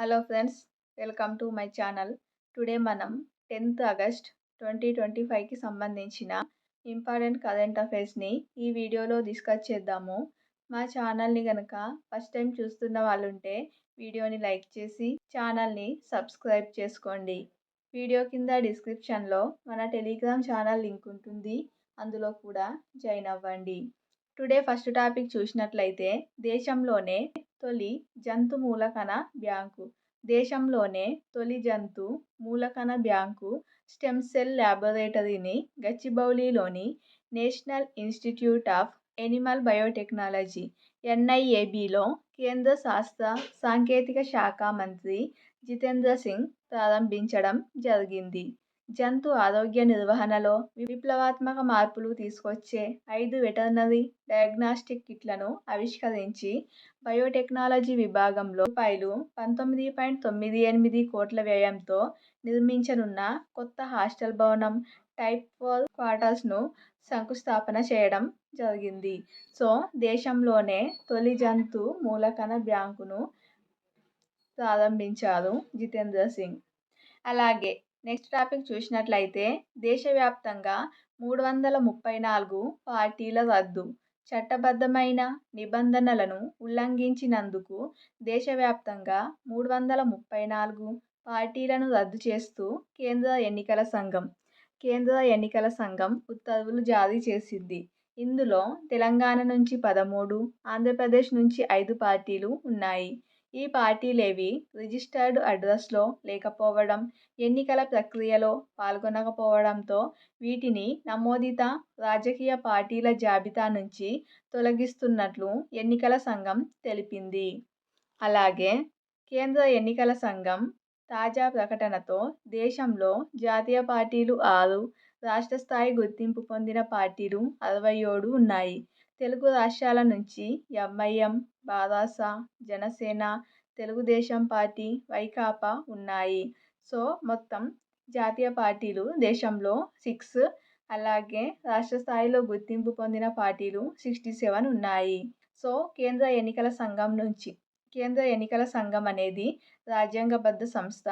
Hello friends welcome to my channel. Today మనం tenth August twenty twenty ఫైవ్కి సంబంధించిన important current అఫైర్స్ని ఈ వీడియోలో డిస్కస్ చేద్దాము. మా ఛానల్ని కనుక ఫస్ట్ టైం చూస్తున్న వాళ్ళుంటే వీడియోని లైక్ చేసి ఛానల్ని సబ్స్క్రైబ్ చేసుకోండి. వీడియో కింద డిస్క్రిప్షన్లో మన టెలిగ్రామ్ ఛానల్ లింక్ ఉంటుంది. అందులో కూడా జాయిన్ అవ్వండి. టుడే ఫస్ట్ టాపిక్ చూసినట్లయితే దేశంలోనే తొలి జంతు మూలకణ బ్యాంకు. దేశంలోనే తొలి జంతు మూలకణ బ్యాంకు స్టెమ్ సెల్ ల్యాబొరేటరీని గచ్చిబౌలిలోని national institute of animal biotechnology ఎన్ఐఏబిలో కేంద్ర శాస్త్ర సాంకేతిక శాఖ మంత్రి జితేంద్ర సింగ్ ప్రారంభించడం జరిగింది. జంతు ఆరోగ్య నిర్వహణలో విప్లవాత్మక మార్పులు తీసుకొచ్చే ఐదు వెటర్నరీ డయాగ్నాస్టిక్ కిట్లను ఆవిష్కరించి బయోటెక్నాలజీ విభాగంలో రూపాయలు పంతొమ్మిది పాయింట్ తొమ్మిది ఎనిమిది కోట్ల వ్యయంతో నిర్మించనున్న కొత్త హాస్టల్ భవనం టైప్ ఫోర్ క్వార్టర్స్ను శంకుస్థాపన చేయడం జరిగింది. సో దేశంలోనే తొలి జంతు మూలకణ బ్యాంకును ప్రారంభించారు జితేంద్ర సింగ్. అలాగే నెక్స్ట్ టాపిక్ చూసినట్లయితే దేశవ్యాప్తంగా మూడు వందల ముప్పై నాలుగు పార్టీల రద్దు చట్టబద్ధమైన నిబంధనలను ఉల్లంఘించినందుకు దేశవ్యాప్తంగా మూడు వందల ముప్పై నాలుగు పార్టీలను రద్దు చేస్తూ కేంద్ర ఎన్నికల సంఘం కేంద్ర ఎన్నికల సంఘం ఉత్తర్వులు జారీ చేసింది. ఇందులో తెలంగాణ నుంచి పదమూడు ఆంధ్రప్రదేశ్ నుంచి ఐదు పార్టీలు ఉన్నాయి. ఈ పార్టీలేవి రిజిస్టర్డ్ అడ్రస్లో లేకపోవడం ఎన్నికల ప్రక్రియలో పాల్గొనకపోవడంతో వీటిని నమోదిత రాజకీయ పార్టీల జాబితా నుంచి తొలగిస్తున్నట్లు ఎన్నికల సంఘం తెలిపింది. అలాగే కేంద్ర ఎన్నికల సంఘం తాజా ప్రకటనతో దేశంలో జాతీయ పార్టీలు ఆరు రాష్ట్ర స్థాయి గుర్తింపు పొందిన పార్టీలు అరవై ఏడు ఉన్నాయి. తెలుగు రాష్ట్రాల నుంచి ఎంఐఎం బారాస జనసేన తెలుగుదేశం పార్టీ వైకాపా ఉన్నాయి. సో మొత్తం జాతీయ పార్టీలు దేశంలో సిక్స్ అలాగే రాష్ట్ర స్థాయిలో గుర్తింపు పొందిన పార్టీలు సిక్స్టీ సెవెన్ ఉన్నాయి. సో కేంద్ర ఎన్నికల సంఘం నుంచి కేంద్ర ఎన్నికల సంఘం అనేది రాజ్యాంగబద్ధ సంస్థ.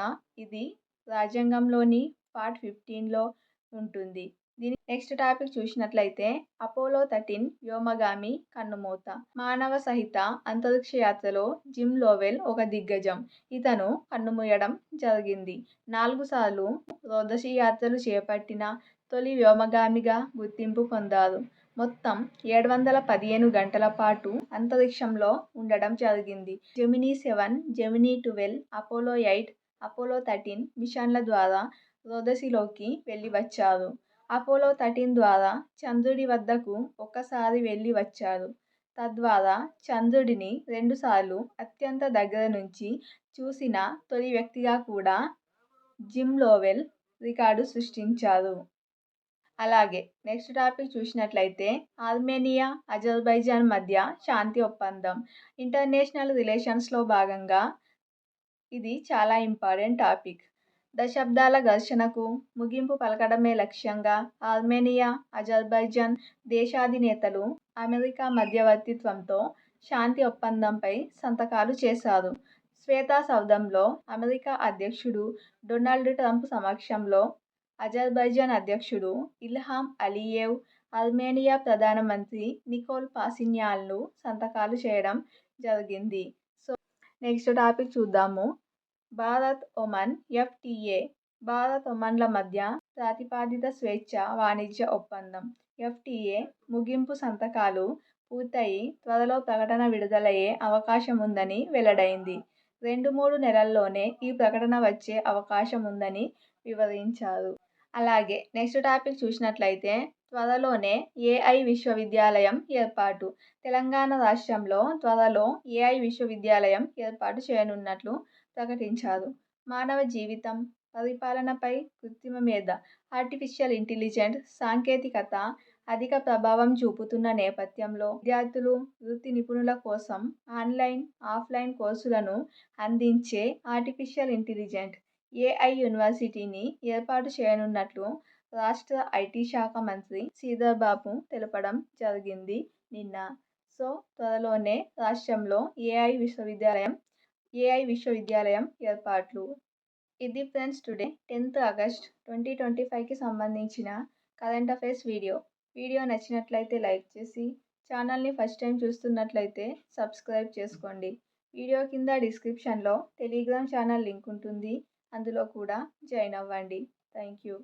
ఇది రాజ్యాంగంలోని పార్ట్ ఫిఫ్టీన్లో ఉంటుంది. దీని నెక్స్ట్ టాపిక్ చూసినట్లయితే అపోలో థర్టీన్ వ్యోమగామి కన్నుమూత. మానవ సహిత అంతరిక్ష యాత్రలో జిమ్ లోవెల్ ఒక దిగ్గజం. ఇతను కన్నుమూయడం జరిగింది. నాలుగు సార్లు రోదసి యాత్రలు చేపట్టిన తొలి వ్యోమగామిగా గుర్తింపు పొందారు. మొత్తం ఏడు వందల పదిహేను గంటల పాటు అంతరిక్షంలో ఉండడం జరిగింది. Gemini seven Gemini twelve Apollo eight Apollo thirteen మిషన్ల ద్వారా రోదసిలోకి వెళ్ళి వచ్చారు అపోలో థర్టీన్ ద్వారా చంద్రుడి వద్దకు ఒక్కసారి వెళ్ళి వచ్చారు. తద్వారా చంద్రుడిని రెండుసార్లు అత్యంత దగ్గర నుంచి చూసిన తొలి వ్యక్తిగా కూడా జిమ్ లోవెల్ రికార్డు సృష్టించారు. అలాగే నెక్స్ట్ టాపిక్ చూసినట్లయితే ఆర్మేనియా అజర్బైజాన్ మధ్య శాంతి ఒప్పందం. ఇంటర్నేషనల్ రిలేషన్స్లో భాగంగా ఇది చాలా ఇంపార్టెంట్ టాపిక్. దశాబ్దాల ఘర్షణకు ముగింపు పలకడమే లక్ష్యంగా ఆర్మేనియా అజర్బైజాన్ దేశాధినేతలు అమెరికా మధ్యవర్తిత్వంతో శాంతి ఒప్పందంపై సంతకాలు చేశారు. శ్వేతా సౌధంలో అమెరికా అధ్యక్షుడు డొనాల్డ్ ట్రంప్ సమక్షంలో అజర్బైజాన్ అధ్యక్షుడు ఇల్హాం అలియేవ్ ఆర్మేనియా ప్రధానమంత్రి నికోల్ పాసిన్యాన్లు సంతకాలు చేయడం జరిగింది. సో నెక్స్ట్ టాపిక్ చూద్దాము. భారత్ ఒమన్ ఎఫ్టీఏ భారత్ ఒమన్ల మధ్య ప్రతిపాదిత స్వేచ్ఛ వాణిజ్య ఒప్పందం. ఎఫ్టీఏ ముగింపు సంతకాలు పూర్తయి త్వరలో ప్రకటన విడుదలయ్యే అవకాశం ఉందని వెల్లడైంది. రెండు మూడు నెలల్లోనే ఈ ప్రకటన వచ్చే అవకాశం ఉందని వివరించారు. అలాగే నెక్స్ట్ టాపిక్ చూసినట్లయితే త్వరలోనే ఏఐ విశ్వవిద్యాలయం ఏర్పాటు. తెలంగాణ రాష్ట్రంలో త్వరలో ఏఐ విశ్వవిద్యాలయం ఏర్పాటు చేయనున్నట్లు ప్రకటించారు. మానవ జీవితం పరిపాలనపై కృత్రిమ మేధ ఆర్టిఫిషియల్ ఇంటెలిజెంట్ సాంకేతికత అధిక ప్రభావం చూపుతున్న నేపథ్యంలో విద్యార్థులు వృత్తి నిపుణుల కోసం ఆన్లైన్ ఆఫ్లైన్ కోర్సులను అందించే ఆర్టిఫిషియల్ ఇంటెలిజెంట్ ఏఐ యూనివర్సిటీని ఏర్పాటు చేయనున్నట్లు రాష్ట్ర ఐటీ శాఖ మంత్రి శ్రీధర్ బాబు తెలపడం జరిగింది నిన్న. సో త్వరలోనే రాష్ట్రంలో ఏఐ విశ్వవిద్యాలయం ఏఐ విశ్వవిద్యాలయం ఏర్పాట్లు. ఇది friends today tenth August twenty twenty ఫైవ్కి సంబంధించిన కరెంట్ అఫైర్స్ వీడియో. వీడియో నచ్చినట్లయితే లైక్ చేసి ఛానల్ని ఫస్ట్ టైం చూస్తున్నట్లయితే సబ్స్క్రైబ్ చేసుకోండి. వీడియో కింద డిస్క్రిప్షన్లో టెలిగ్రామ్ ఛానల్ లింక్ ఉంటుంది. అందులో కూడా జాయిన్ అవ్వండి. Thank you.